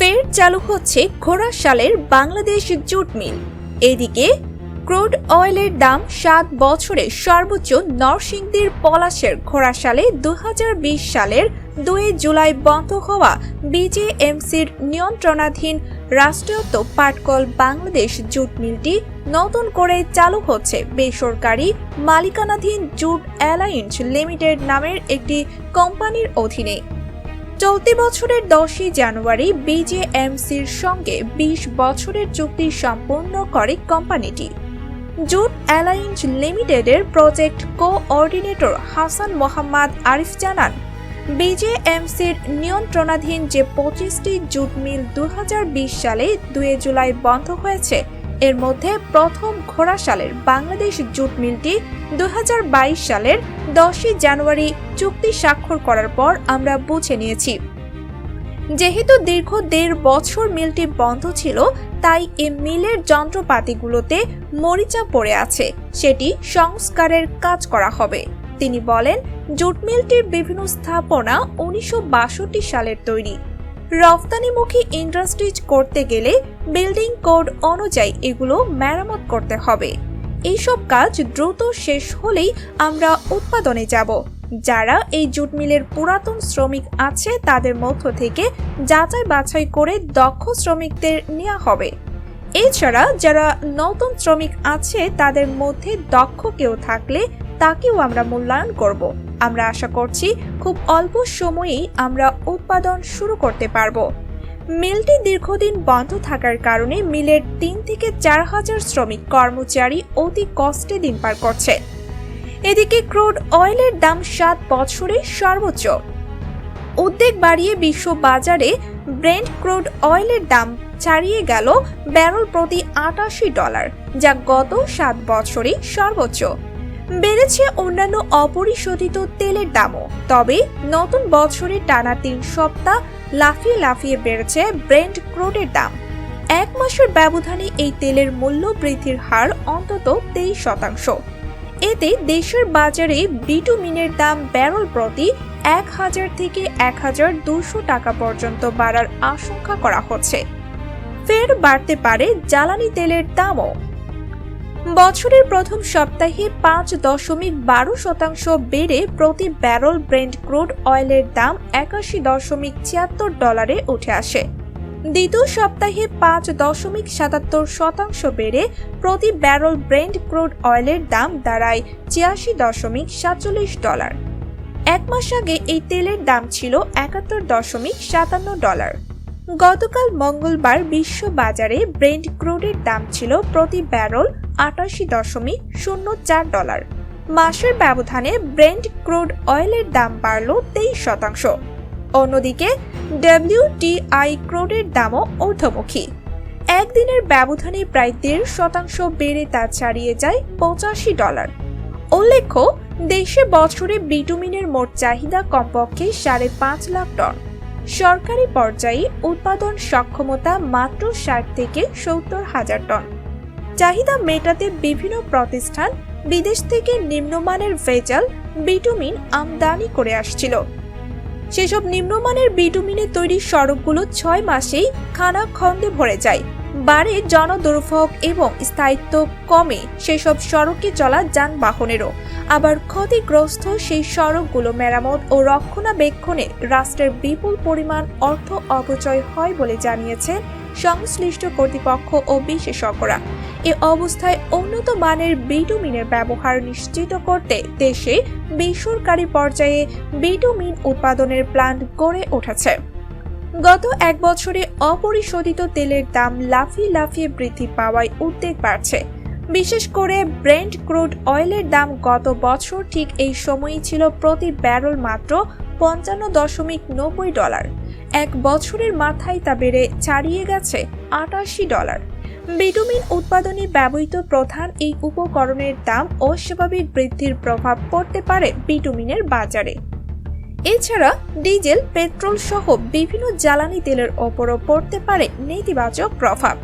ফের চালু হচ্ছে সালের বাংলাদেশ জুট মিল। এদিকে ক্রুড অয়েলের দাম সাত বছরে সর্বোচ্চ নরসিংদীর পলাশের ঘোড়াশালে দু হাজার বিশ সালের দুই জুলাই বন্ধ হওয়া বিজেএমসির নিয়ন্ত্রণাধীন রাষ্ট্রায়ত্ত পাটকল বাংলাদেশ জুট মিলটি নতুন করে চালু হচ্ছে। বেসরকারি মালিকানাধীন জুট অ্যালায়েন্স লিমিটেড নামের একটি কোম্পানির অধীনে চলতি বছরের দশই জানুয়ারি বিজেএমসির সঙ্গে বিশ বছরের চুক্তি সম্পন্ন করে কোম্পানিটি। জুট অ্যালায়েন্স লিমিটেডের প্রজেক্ট কোঅর্ডিনেটর হাসান মোহাম্মদ আরিফ জানান বিজেএমসির নিয়ন্ত্রণাধীন যে পঁচিশটি জুট মিল দু হাজার বিশ সালে দুই জুলাই বন্ধ হয়েছে এর মধ্যে প্রথম ঘোড়াশালের বাংলাদেশ জুট মিলটি দুই হাজার বাইশ সালের দশই জানুয়ারি চুক্তি স্বাক্ষর করার পর আমরা বুঝে নিয়েছি। যেহেতু দীর্ঘ দেড় বছর মিলটি বন্ধ ছিল, তাই এ মিলের যন্ত্রপাতিগুলোতে মরিচা পড়ে আছে, সেটি সংস্কারের কাজ করা হবে। তিনি বলেন, জুট মিলটির বিভিন্ন স্থাপনা উনিশশো বাষট্টি সালের তৈরি। রফতানিমুখী ইন্ডাস্ট্রিজ করতে গেলে বিল্ডিং কোড অনুযায়ী এগুলো মেরামত করতে হবে। এইসব কাজ দ্রুত শেষ হলেই আমরা উৎপাদনে যাব। যারা এই জুট মিলের পুরাতন শ্রমিক আছে, তাদের মধ্য থেকে যাচাই বাছাই করে দক্ষ শ্রমিকদের নেওয়া হবে। এছাড়া যারা নতুন শ্রমিক আছে, তাদের মধ্যে দক্ষ কেউ থাকলে তাকেও আমরা মূল্যায়ন করব। আমরা আশা করছি খুব অল্প সময়েই আমরা উৎপাদন শুরু করতে পারব। মিলটি দীর্ঘদিন বন্ধ থাকার কারণে মিলের তিন থেকে চার হাজার শ্রমিক কর্মচারী অতি কষ্টে দিন পার করছে। এদিকে ক্রুড অয়েলের দাম সাত বছরে সর্বোচ্চ। উদ্বেগ বাড়িয়ে বিশ্ব বাজারে ব্রেন্ড ক্রুড অয়েলের দাম ছাড়িয়ে গেল ব্যারল প্রতি আটাশি ডলার, যা গত সাত বছরে সর্বোচ্চ। বেড়েছে অন্যান্য অপরিশোধিত তেলের দামও। তবে নতুন বছরে টানা তিন সপ্তাহ লাফিয়ে লাফিয়ে বেড়েছে ব্রেন্ড ক্রোডের দাম। এক মাসের ব্যবধানে এই তেলের মূল্য বৃদ্ধির হার অন্তত তেইশ শতাংশ। এতে দেশের বাজারে বিটুমিনের দাম ব্যারল প্রতি এক হাজার থেকে এক হাজার দুশো টাকা পর্যন্ত বাড়ার আশঙ্কা করা হচ্ছে। ফের বাড়তে পারে জ্বালানি তেলের দামও। বছরের প্রথম সপ্তাহে পাঁচ দশমিক বারো শতাংশ বেড়ে প্রতি ব্যারল ব্রেন্ড ক্রুড অয়েলের দাম একাশি দশমিক ছিয়াত্তর ডলারে উঠে আসে। দ্বিতীয় সপ্তাহে পাঁচ দশমিক সাতাত্তর শতাংশ বেড়ে প্রতি ব্যারল ব্রেন্ড ক্রুড অয়েলের দাম দাঁড়ায় ছিয়াশি দশমিক সাতচল্লিশ ডলার। এক মাস আগে এই তেলের দাম ছিল একাত্তর দশমিক সাতান্ন ডলার। গতকাল মঙ্গলবার বিশ্ব বাজারে ব্রেন্ড ক্রুডের দাম ছিল প্রতি ব্যারল আটাশি দশমিক শূন্য চার ডলার। মাসের ব্যবধানে ব্রেন্ড ক্রুড অয়েলের দাম বাড়ল তেইশ শতাংশ। অন্যদিকে ডব্লিউটিআই ক্রুডের দামও ঊর্ধ্বমুখী। একদিনের ব্যবধানে প্রায় দেড় শতাংশ বেড়ে তা ছাড়িয়ে যায় পঁচাশি ডলার। উল্লেখ্য, দেশে বছরে বিটুমিনের মোট চাহিদা কমপক্ষে সাড়ে পাঁচ লাখ টন। সরকারি পর্যায়ে উৎপাদন সক্ষমতা মাত্র ষাট থেকে সত্তর হাজার টন। চাহিদা মেটাতে বিভিন্ন প্রতিষ্ঠান বিদেশ থেকে নিম্নমানের ভেজাল, বিটুমিন আমদানি করে আসছিল। সেসব নিম্নমানের বিটুমিনে তৈরি সড়কগুলো ছয় মাসেই খানা খন্দে ভরে যায়। বাড়ে জনদুর্ভোগ এবং স্থায়িত্ব কমে সেসব সড়কে চলা যানবাহনেরও। আবার ক্ষতিগ্রস্ত সেই সড়কগুলো মেরামত ও রক্ষণাবেক্ষণে রাষ্ট্রের বিপুল পরিমাণ অর্থ অপচয় হয় বলে জানিয়েছে সংশ্লিষ্ট কর্তৃপক্ষ ও বিশেষজ্ঞরা। এ অবস্থায় উন্নত মানের বিটুমিনের ব্যবহার নিশ্চিত করতে দেশে বেসরকারি পর্যায়ে বিটুমিন উৎপাদনের প্ল্যান্ট গড়ে উঠেছে। গত এক বছরে অপরিশোধিত তেলের দাম লাফিয়ে লাফিয়ে বৃদ্ধি পাওয়ায় উদ্বেগ বাড়ছে। বিশেষ করে ব্রেন্ড ক্রুড অয়েলের দাম গত বছর ঠিক এই সময়ই ছিল প্রতি ব্যারল মাত্র পঞ্চান্ন দশমিক নব্বই ডলার। এক বছরের মাথায় তা বেড়ে ছাড়িয়ে গেছে আটাশি ডলার। বিটুমিন উৎপাদনে ব্যবহৃত প্রধান এই উপকরণের দাম অস্বাভাবিক বৃদ্ধির প্রভাব পড়তে পারে বিটুমিনের বাজারে। এছাড়া ডিজেল পেট্রোল সহ বিভিন্ন জ্বালানি তেলের ওপরও পড়তে পারে নেতিবাচক প্রভাব।